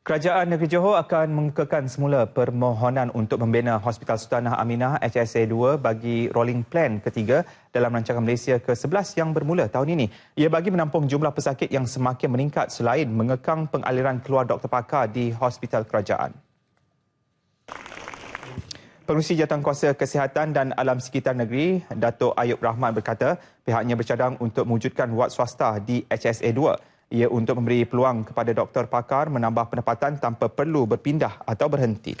Kerajaan Negeri Johor akan mengekalkan semula permohonan untuk membina Hospital Sultanah Aminah HSA 2 bagi rolling plan ketiga dalam rancangan Malaysia ke-11 yang bermula tahun ini. Ia bagi menampung jumlah pesakit yang semakin meningkat selain mengekang pengaliran keluar doktor pakar di hospital kerajaan. Pengurusi Jawatankuasa Kesihatan dan Alam Sekitar Negeri, Datuk Ayub Rahman berkata pihaknya bercadang untuk mewujudkan wad swasta di HSA 2 ia untuk memberi peluang kepada doktor pakar menambah pendapatan tanpa perlu berpindah atau berhenti.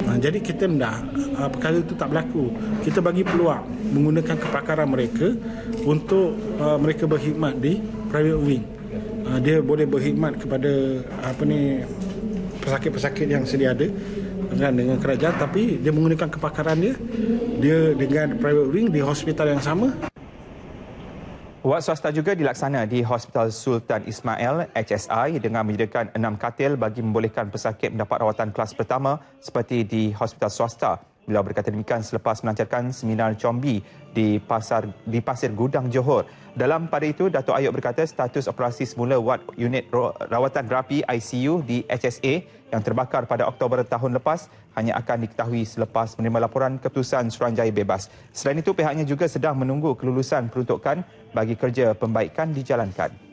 Ha, jadi kita tidak uh, perkara itu tak berlaku. Kita bagi peluang menggunakan kepakaran mereka untuk uh, mereka berkhidmat di private wing. Dia boleh berkhidmat kepada apa ni pesakit-pesakit yang sedia ada dengan dengan kerajaan tapi dia menggunakan kepakaran dia dia dengan private wing di hospital yang sama Wad swasta juga dilaksana di Hospital Sultan Ismail HSI dengan menyediakan enam katil bagi membolehkan pesakit mendapat rawatan kelas pertama seperti di hospital swasta. Beliau berkata demikian selepas melancarkan seminar Combi di pasar di Pasir Gudang Johor. Dalam pada itu Datuk Ayub berkata status operasi semula wad unit rawatan terapi ICU di HSA yang terbakar pada Oktober tahun lepas hanya akan diketahui selepas menerima laporan keputusan Suruhanjaya bebas. Selain itu pihaknya juga sedang menunggu kelulusan peruntukan bagi kerja pembaikan dijalankan.